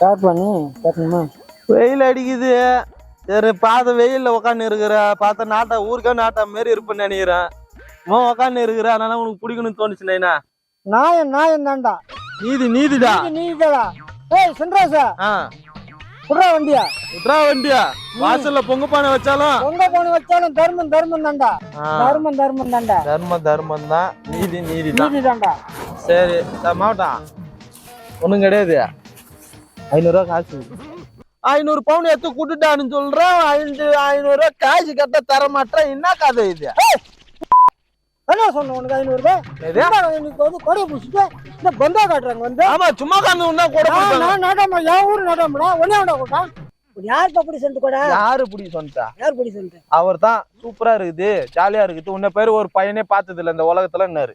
Start பண்ணி கட்டணுமா வெயில் அடிக்குது. சரி பார்த்த வெயில்ல உட்காந்து இருக்கிற பார்த்த நாட்டா ஊருக்கா நாட்டா மாரி இருப்பேன்னு நினைக்கிறேன். உன் உட்காந்து இருக்கிற அதனால உனக்கு பிடிக்கணும்னு தோணுச்சு நைனா நாயம் நாயம் தான்டா. நீதி நீதிடா. நீதடா. ஏய் சுந்தரேசா ஆ. குடுறா வண்டியா? விட்றா வண்டியா? வாசல்ல பொங்க பானை வச்சாலும். பொங்க போன வச்சாலும் தர்மம் தர்மம் தான்டா. தர்மம் தர்மம் தான்டா. தர்மம் தர்மம் தான். நீதி நீதி தான் சரி மாவட்டம். ஒன்றும் கிடையாது. ஐநூறுரூவா காசு. ஐநூறு பவுன் எடுத்து கூட்டுட்டான்னு சொல்றேன் ஐந்து ஐநூறுரூவா காசு கட்ட தர மாட்டேன் என்ன கதை இது? என்ன சொன்ன உனக்கு ஐநூறு ரூபாய் எது? இந்தாடா, இன்னைக்கு வந்து கொடையை பிடிச்சிட்டு இந்த பந்தா காட்டுறாங்க வந்து. ஆமா சும்மா காந்து உண்டா கூட நான் நாட்டாமா என் ஊர் நாட்டாமடா ஒன்னே விட கூட்டா யாருக்கு அப்படி சொல்லிட்டு கூட? யாரு பிடி சொன்னா யார் பிடி சொல்லிட்டு அவர் தான் சூப்பரா இருக்குது ஜாலியா இருக்குது. உன்ன பேரு ஒரு பையனே பார்த்தது இல்ல இந்த உலகத்துல இரு,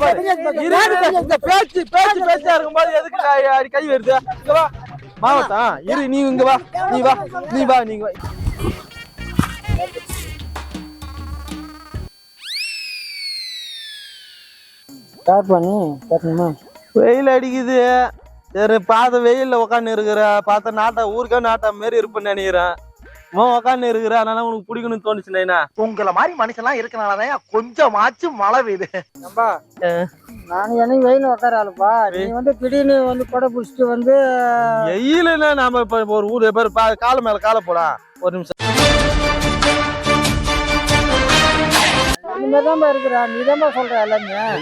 இந்த பேச்சு பேச்சு பேச்சா இருக்கும்போது எதுக்கு கை- அடி கை வருது? இங்க வா. மாவட்டம் இரு நீ இங்க வா. நீ வா நீ வா நீங்க வா. ஸ்டார்ட் பண்ணி வெயில் அடிக்குது. சரி பார்த்த வெயில்ல உட்காந்து இருக்கிற பார்த்த நாட்டா ஊருக்கா நாட்டா மாரி இருப்பேன்னு நினைக்கிறேன். உன் உட்காந்து இருக்கிற அதனால உனக்கு பிடிக்கணும்னு தோணுச்சு நைனா உங்களை மாதிரி மனுஷன்லாம் இருக்கனாலதான் கொஞ்சமாச்சும் மழை பெய்யுது. நம்பா நான் எனக்கு வெயில் நீ வந்து திடீர்னு வந்து கொடை பிடிச்சிட்டு வந்து வெயிலுன்னா நாம இப்ப ஒரு ஊர் பேர் கால மேல கால போலாம் ஒரு நிமிஷம்.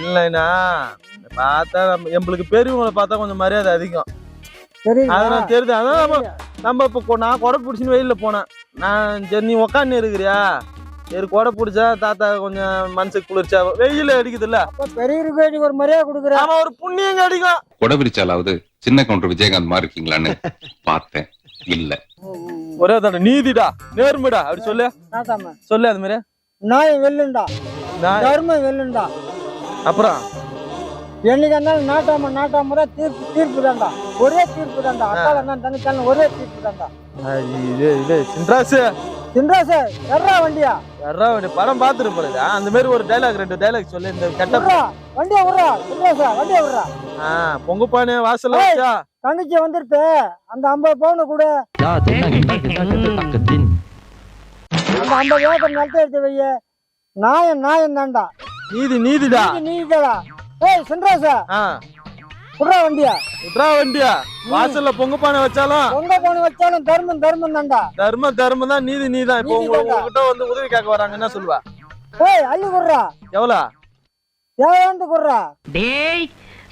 இல்லைண்ணா பார்த்தா நம்ம எங்களுக்கு பெரியவங்களை பார்த்தா கொஞ்சம் மரியாதை அதிகம். அதெல்லாம் தெரியுது. அதான் நம்ம நம்ம இப்போ நான் கொடை பிடிச்சின்னு வெயில்ல போனேன். நான் சரி நீ உக்காந்து இருக்கிறியா? சரி கொடை பிடிச்சா தாத்தா கொஞ்சம் மனசுக்கு குளிர்ச்சா வெயில் அடிக்குதுல்ல. பெரியவருக்கு வேண்டி ஒரு மரியாதை கொடுக்குற. ஆமா ஒரு புண்ணியம் அடிக்கும். கொடை பிரிச்சாலாவது சின்ன கவுண்டர் விஜயகாந்த் மாதிரி இருக்கீங்களான்னு பார்த்தேன். இல்ல. ஒரே தடவை நீதிடா நேர்மைடா அப்படி சொல்லு. சொல்லு அது மாதிரி. நாய் வெல்லுண்டா. நான் தர்மம் வெல்லுண்டா. அப்புறம்? என்னைக்கு இருந்தாலும் நாட்டாம நாட்டாம தான் தீர்ப்பு தீர்ப்பு தான்டா. ஒரே தீர்ப்பு தான்டா. அக்கால தான் தங்கச்சாலும் ஒரே தீர்ப்பு அது இது இது சின்ராசு. சின்ராசே எர்ரா வண்டியா? யாரா ஒரு படம் பார்த்துட்டு போறது அந்த மாதிரி ஒரு டைலாக் ரெண்டு டைலாக் சொல்லு இந்த கெட்ட வண்டியா விட்றா சின்ராசே வண்டியா விட்றா ஆ பொங்க பானை வாசல்ல ஏய். வச்சா? தங்கச்சி வந்துருத்து அந்த ஐம்பது பவுனை கூட. அந்த ஐம்பது ஏக்கர் நிலத்தை எடுத்து வைய. நாயம் நாயம் தான்டா. நீதி நீதிடா. நீதடா. ஏய் ஆ. விட்றா வண்டியா? விட்றா வண்டியா? வாசல்ல பொங்க பானை வச்சாலும் பொங்க போன வச்சாலும் தர்மம் தர்மம் தான்டா. தர்ம தர்மம் தான் நீதி நீதான் இப்போ. உங்ககிட்ட வந்து உதவி கேட்க வராங்க. என்ன சொல்லுவா? ஏய் அள்ளி குடுறா எவ்வளோ? தேவையானது குடுறா டேய்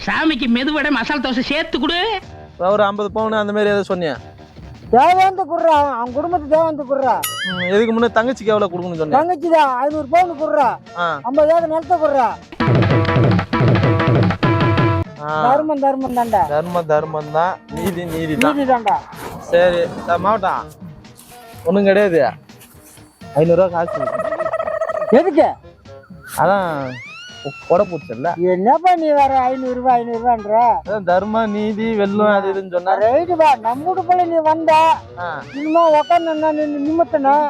சாமிக்கு மெதுவடை மசாலா தோசை சேர்த்து கொடு. ஒரு ஐம்பது பவுன் அந்த மாதிரி ஏதோ சொன்னியா. தேவையானது குடுறா அவன் குடும்பத்துக்கு தேவையானது குடுறா ம், இதுக்கு முன்னே தங்கச்சிக்கு எவ்வளவு கொடுக்கணும்னு சொன்னேன் தங்கச்சி தான் ஐநூறு பவுன் குடுறா ஆ. ஐம்பது ஏக்கர் நிலத்தை குடுறா. தர்மம் தர்மம் தான்டா தர்ம தர்மம் தான். நீதி நீதி நீதி தான்டா சரி சரி, மாவட்டம் ஒன்றும் கிடையாது. ஐநூறுரூவா காசு. எதுக்கு? அதான். கொடை பிடிச்சல என்னப்பா நீ வர ஐநூறு ரூபாய் ஐநூறு ரூபான்ற தர்ம நீதி வெல்லும் அது இதுன்னு சொன்னா? ரைட்டு பா நம்ம வீட்டு போல நீ வந்த ஆ. இனிமே உக்காந்து நின்று நிமித்தணும்?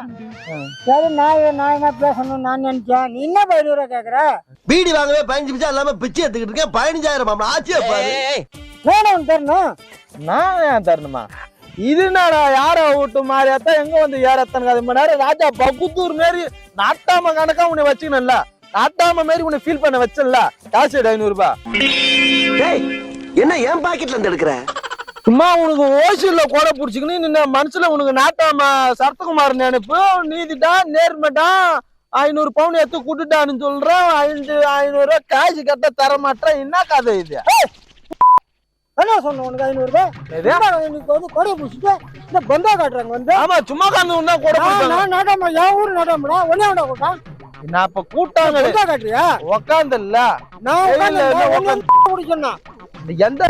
சரி நான் நான் என்ன பேசணும் நான் நினைச்சேன்? நீ என்ன ஐநூறு ரூபாய் கேக்குற? பீடி வாங்கவே பதினஞ்சு நிமிஷம் இல்லாம பிச்சை எடுத்துக்கிட்டு இருக்கேன். பதினஞ்சாயிரம் மாமா ஆச்சே பாரு. வேணும் தரணும். நான் ஏன் தரணுமா? இது என்னடா யார விட்டு மாறியாத்தா எங்க வந்து ஏறத்தனுக்கு அது மணி நேரம் ராஜா பகுத்தூர் மாரி நாட்டாம கணக்கா உன்னை வச்சுக்கணும்ல. நாட்டாம மாரி உன்னை ஃபீல் பண்ண வச்சல காசு எடு ஐநூறு ரூபாய். என்ன என் பாக்கெட்ல இருந்து எடுக்கிற? சும்மா உனக்கு ஓசியில கொடை பிடிச்சிக்கணும் நின்ன மனசுல உனக்கு நாட்டாம சரத்குமார் நினைப்பு நீதிடா நேர்மைடா ஐநூறு பவுன் எடுத்து கூட்டுட்டான்னு சொல்றேன் ஐந்து ஐநூறு ரூபாய் காசு கட்ட தர மாட்டேன் என்ன கதை இது? என்ன சொன்ன உனக்கு ஐநூறு ரூபாய்? வந்து கொடையை பிடிச்சிட்டு இந்த பந்தா காட்டுறாங்க வந்து. ஆமா சும்மா காந்து கூட நான் நாட்டாம என் ஊர் நாட்டாமடா ஒன்னே விட நான் இப்ப கூட்டாங்க காட்டுறியா? உக்காந்துல்ல. நான் இல்ல, உட்கார்ந்து இல்ல, நான் சொன்னேன். எந்த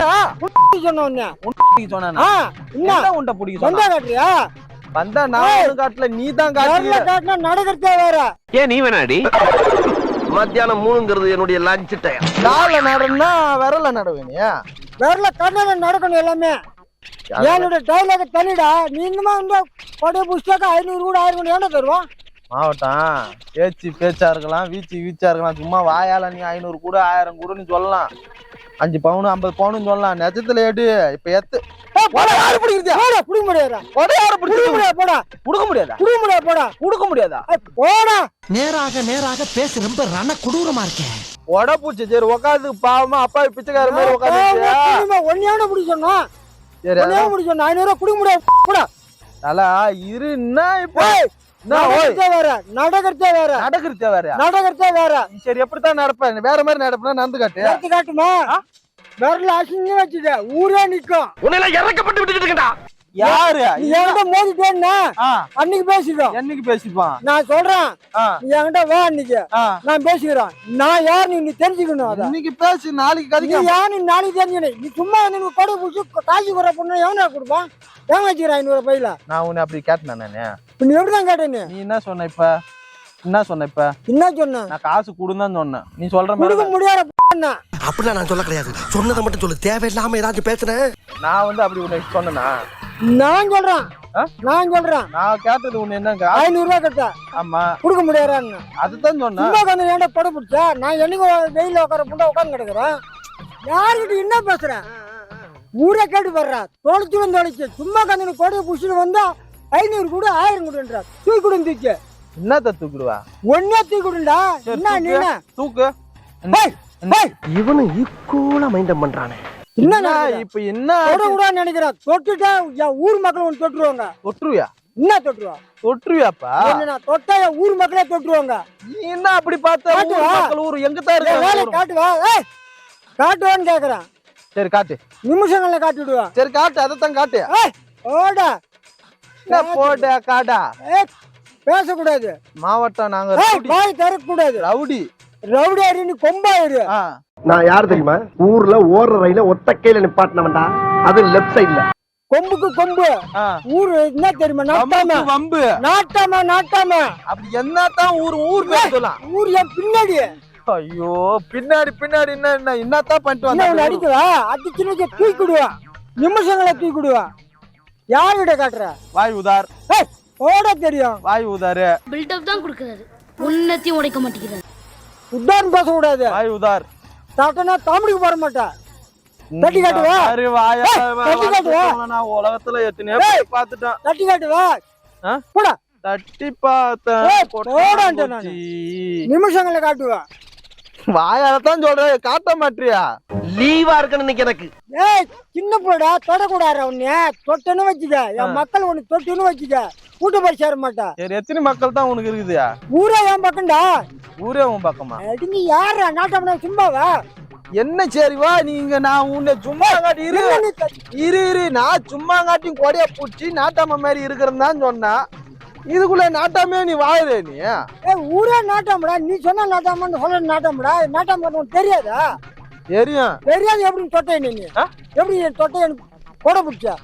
சொன்னா ஆ என்ன உண்ட பிடிக்க சொன்னா காட்டுறியா? வந்தா நான் காட்டல நீ தான் காட்டினா நடக்கிறதே வேற. ஏன் நீ வேணாடி? மத்தியானம் மூணுங்கிறது என்னுடைய லஞ்ச் டைம் கால நடனா விரல நடவேனியா வேறல கண்ணனை நடக்கணும் எல்லாமே. என்னோட டைலாக தள்ளிடா. நீ இன்னுமா இந்த பிடிச்சாக்கா ஐநூறு கூட ஆயிரம் கூட தருவான்? மாவட்டம். பேச்சு பேச்சா இருக்கலாம் வீச்சு வீச்சா இருக்கலாம். சும்மா வாயால நீ ஐநூறு கூட ஆயிரம் கூடன்னு சொல்லலாம். அஞ்சு பவுன் ஐம்பது பவுன் சொல்லலாம். நிஜத்துல ஏடு இப்ப எத்து. ஏய், போடா. யாரு பிடிக்கிறது போடா குடுக்க முடியாதா கொடை பிடிக்கிறது முடியாது போடா. கொடுக்க முடியாதா? போடா. கொடுக்க முடியாதா? போடா. நேராக நேராக பேச ரொம்ப ரண கொடூரமா இருக்கேன் உட பூச்சி சரி உட்காந்து பாவமா அப்பா பிச்சைக்கார மாதிரி உட்காந்து ஒன்னையான பிடி சொன்னா சரி ஒன்னையான பிடி சொன்னா ஐநூறு ரூபா குடுக்க முடியாது போடா. தலா இரு என்ன இப்ப? நடக்கிறதே வேற நடக்கிறதே வேற. நடக்கிறதே வேற நடக்கிறதே வேற. சரி எப்படித்தான் நடப்பேன் வேற மாதிரி நடப்பேன் நடந்து காட்டு. காட்டுமா? விரல அசிங்க வச்சுக்க ஊரே நிக்கும். உன்னை இறக்கப்பட்டு இருக்கா யாரு? என்கிட்ட மோதிட்டேன்னா அன்னைக்கு பேசிக்கோ என்னைக்கு பேசிப்பான் நான் சொல்றேன். என்கிட்ட வா அன்னைக்கு. நான் பேசிக்கிறேன் நான் யார் நீ தெரிஞ்சுக்கணும் அத. இன்னைக்கு பேசி நாளைக்கு கதிக்க யார் நீ நாளைக்கு தெரிஞ்சுக்கணும். நீ சும்மா நீ கொடை பிடிச்சி காசு குறை பொண்ணு எவனா கொடுப்பான் ஏன் வச்சுக்கிறேன் ஐநூறு பையில? நான் உன்னை அப்படி கேட்டேன் நானு. நீ எப்படிதான் கேட்ட நீ நீ என்ன சொன்ன இப்ப? என்ன சொன்ன இப்ப? என்ன சொன்ன? நான் காசு கொடுன்னு சொன்னேன். நீ சொல்ற மாதிரி கொடுக்க முடியாத என்ன அப்படிலாம் நான் சொல்ல கிடையாது. சொன்னதை மட்டும் சொல்லு. தேவையில்லாம ஏதாச்சும் பேசுனேன் நான் வந்து அப்படி உன்னை சொன்னேனா? நான் சொல்றேன். ஆ? நான் சொல்றேன். நான் கேட்டது உன்னை என்னங்க? ஐநூறு ரூபாய் கட்ட. ஆமா. கொடுக்க முடியாதான்னு. அதுதான் சொன்னேன். உட்காந்து ஏன்டா படம் பிடிச்சா நான் என்னைக்கு வெயில உட்கார புண்டா உட்காந்து கிடக்குறேன்? யாருக்கிட்ட என்ன பேசுறேன்? ஊரே கேட்டு வர்றா தொலைச்சு வந்து தொலைச்சு சும்மா உட்காந்து கொடையை பிடிச்சிட்டு வந்தா ஐநூறு கூட ஆயிரம் கொடுன்றா தூக்கி கொடுன்னு தூக்கி என்னத்த தூக்குடுவா? ஒன்னே தூக்கி கொடுண்டா என்ன நீ தூக்கு. இவனும் ஈக்குவலா மைண்டம் பண்றானே. என்ன என்ன நடக்குது? இப்ப என்ன தொட கூடாதுன்னு நினைக்கிறேன் தொட்டுட்டா ஊர் மக்கள் ஒன்று தொட்டுருவாங்க. தொற்றுவியா என்ன தொட்டுருவா? என்ன தொட்டா என் ஊர் மக்களே தொட்டுருவாங்க. நீ என்ன அப்படி பார்த்த? ஊர். மக்கள் ஊர் எங்க தான் இருக்காங்க? காட்டுவா? காட்டுவான்னு கேக்குறேன். சரி காட்டு. நிமிஷங்கள்ல காட்டிடுவா சரி காட்டு. அதைத்தான் காட்டு. ஏய் ஓடா போட காடா? பேசக்கூடாது. மாவட்டம் நாங்க ரவுடி. வாய் திறக்கக்கூடாது. ரவுடி. ரவுடியாரி நீ கொம்பாயிரு. நான் யார் தெரியுமா? ஊர்ல ஓடுற ரயில ஒத்த கையில நிப்பாட்டினவன்டா. அது லெஃப்ட் சைடுல கொம்புக்கு கொம்பு. ஊரு என்ன தெரியுமா? நாட்டாம. வம்பு. நாட்டாம நாட்டாம. அப்படி என்னத்தான் ஊர் ஊர் பேர் சொல்லலாம். ஊர் என் பின்னாடி. ஐயோ பின்னாடி பின்னாடி என்ன என்ன என்னத்தான் பண்ணிட்டு வந்த? அடிக்கவா அடிச்சு வச்சு தூக்கிடுவா நிமிஷங்களை தூக்கிடுவா யார்கிட்ட காட்டுற? வாய் உதார். ஏய் ஓட தெரியும். வாய் உதாரு. பில்டப் தான் கொடுக்கறாரு. உன்னத்தையும் உடைக்க மாட்டேங்கிறாரு. உத்தாரணம் பேசக்கூடாது. வாய் உதார். சாப்பிட்டா காமெடிக்கு போட மாட்டேன் தட்டி காட்டுவா? பாரு, வாயா, தட்டி காட்டுவா? நான் உலகத்துல எத்தனையோ பார்த்துட்டேன். தட்டி காட்டுவா? போடா. தட்டி பார்த்தேன். நிமிஷங்களை காட்டுவா. வாயால தான் சொல்றேன் காட்ட மாட்டியா? லீவா இருக்கணும் இன்னைக்கு எனக்கு. ஏய் சின்ன பிள்ளடா தொடக்கூடாது உன்னைய. தொட்டுன்னு வச்சுக்க. என் மக்கள் உனக்கு தொட்டுன்னு வச்சுக்க. கூட்டு போய் சேர மாட்டா சரி எத்தனை மக்கள் தான் உனக்கு இருக்குது ஊரே என் பக்கம்டா. ஊரே உன் பக்கமா? நீ யாரா நாட்டம்னா சும்மாவா? என்ன சரி வா நீங்க நான் உன்னை சும்மா காட்டி இரு. இரு இரு நான் சும்மா காட்டியும் கொடைய பூச்சி நாட்டாம மாதிரி இருக்கிறதான் சொன்னா. இதுக்குள்ள நாட்டாமே நீ வாழுற நீ? ஏய் ஊரே நாட்டாமடா. நீ சொன்ன நாட்டாமன்னு சொல்ல நாட்டாமடா. நாட்டாம உனக்கு தெரியாதா? தெரியும். தெரியாது எப்படின்னு தொட்டை நீ? எப்படி என் தொட்டை எனக்கு கொடை பிடிச்ச.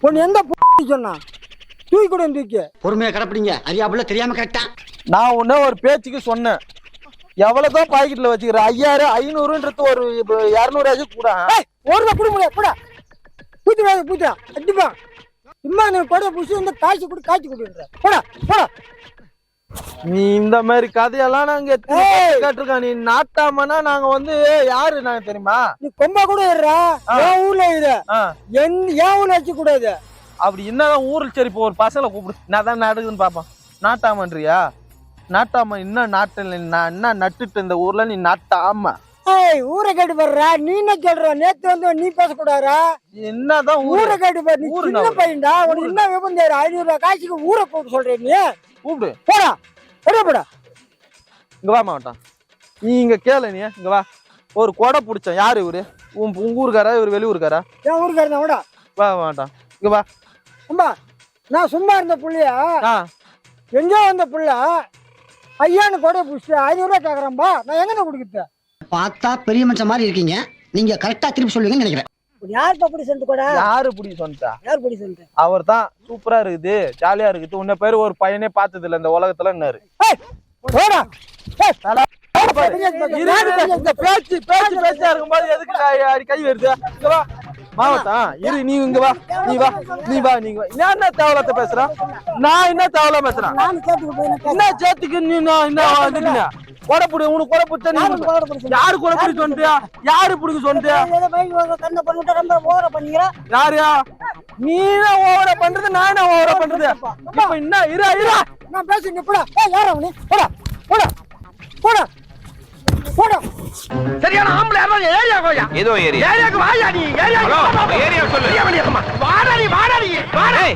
பொண்ணு எந்த சொன்னா? தூக்கி கூட தூக்கி. பொறுமையா கிடப்பிடிங்க. அறியாப்புல தெரியாம கரெக்டா. நான் உன்ன ஒரு பேச்சுக்கு சொன்னேன். எவ்வளவுதான் பாக்கெட்ல வச்சுக்கிற ஐயாயிரம் ஐநூறுன்றது ஒரு இரநூறாச்சும் கூட. ஏய் ஒரு ரூபா கொடுக்க முடியாது போடா பூத்தி வேலை பூத்தா அடிப்பா. சும்மா நீ கொடை பிடிச்சி வந்து காய்ச்சி கொடு காய்ச்சி கொடுன்ற. போடா போடா. நீ இந்த மாதிரி கதையெல்லாம் நாங்க கேட்டிருக்கோம்? நீ நாட்டாமனா நாங்க வந்து யாரு நாங்க தெரியுமா? நீ கொம்பா கூட இருறா. என் ஊர்ல இரு. என் ஏன் ஊர்ல வச்சு கூடாது அப்படி என்னதான் ஊருக்கு சரி இப்போ ஒரு பசங்களை கூப்பிடு. நான் தான் நடக்குதுன்னு பாப்போம் நாட்டாமன்றியா? நாட்டாம என்ன நாட்டில் நான் என்ன நட்டுட்டு இந்த ஊர்ல நீ நாட்டாம. ஏய் ஊரை கேட்டு பாடுறா நீ என்ன சொல்ற நேத்து வந்து நீ பேசக்கூடாதா என்னதான் ஊரு கேட்டு பாரு நீ சின்ன பையன்டா. உனக்கு என்ன விபம் தேவை ஐநூறு ரூபாய் காய்ச்சிக்கு ஊரை கூப்பிட்டு சொல்றேன் நீ. கூப்பிடு. போடா. போடா போடா. இங்க வா மாவட்டம். நீ இங்க கேளு நீ. இங்க வா. ஒரு கொடை பிடிச்சேன் யாரு இவரு? உன் உங்க ஊருக்காரா? இவர் வெளியூருக்காரா? என் ஊருக்காரன் விடா. வா மாவட்டம். இங்க வா. அம்மா நான் சும்மா இருந்த புள்ளையா? எங்கேயோ வந்த புள்ள. ஐயான்னு கொடை பிடிச்சி ஐநூறு ரூபாய் கேக்குறான்பா. நான் எங்கன்னு கொடுக்குறது? பார்த்தா பெரிய மனுஷன் மாதிரி இருக்கீங்க. நீங்க கரெக்டா திருப்பி சொல்லுவீங்கன்னு நினைக்கிறேன். யாருப்பா பிடி சொல்லிட்டு கூட? யாரு பிடி சொன்னா யார் பிடி சொல்லிட்டு? அவர் தான் சூப்பரா இருக்குது ஜாலியா இருக்குது. உன்ன பேரு ஒரு பையனே பார்த்தது இல்ல இந்த உலகத்துல என்னாரு போடா. ஏய், தல- பாரு. இரு, இரு, இந்த பேச்சு பேச்சு பேச்சா இருக்கும்போது எதுக்கு கை- வருது? மாவட்டம் இரு நீ இங்க வா. நீ வா நீ வா நீங்க வா. நான் என்ன தேவலத்தை பேசுறேன்? நான் என்ன தேவலாம் பேசுறேன்? என்ன சேத்துக்கு நீ நான் என்ன கொடை புடி உனக்கு கொடை புடிச்சா நீ யாரு கொடை? யாரு புடி சொன்னியா? யாரு புடிக்க சொன்னியா? கண்ணை பண்ணிட்டு ரொம்ப ஓவர பண்ணிக்கிறேன் யாருயா? நீ ஓவரா பண்றது நான் ஓவரா பண்றது. இப்ப என்ன இரா இரா நான் பேசி நிப்படா ஏய் யாரா நீ போடா போடா போடா. போடா. சரியான ஆம்பளை ஏரியா கோயா ஏதோ ஏரியா. ஏரியாக்கு வாயா நீ? ஏரியா ஏரியா சொல்லு. வாடா நீ வாடா நீ வாடா.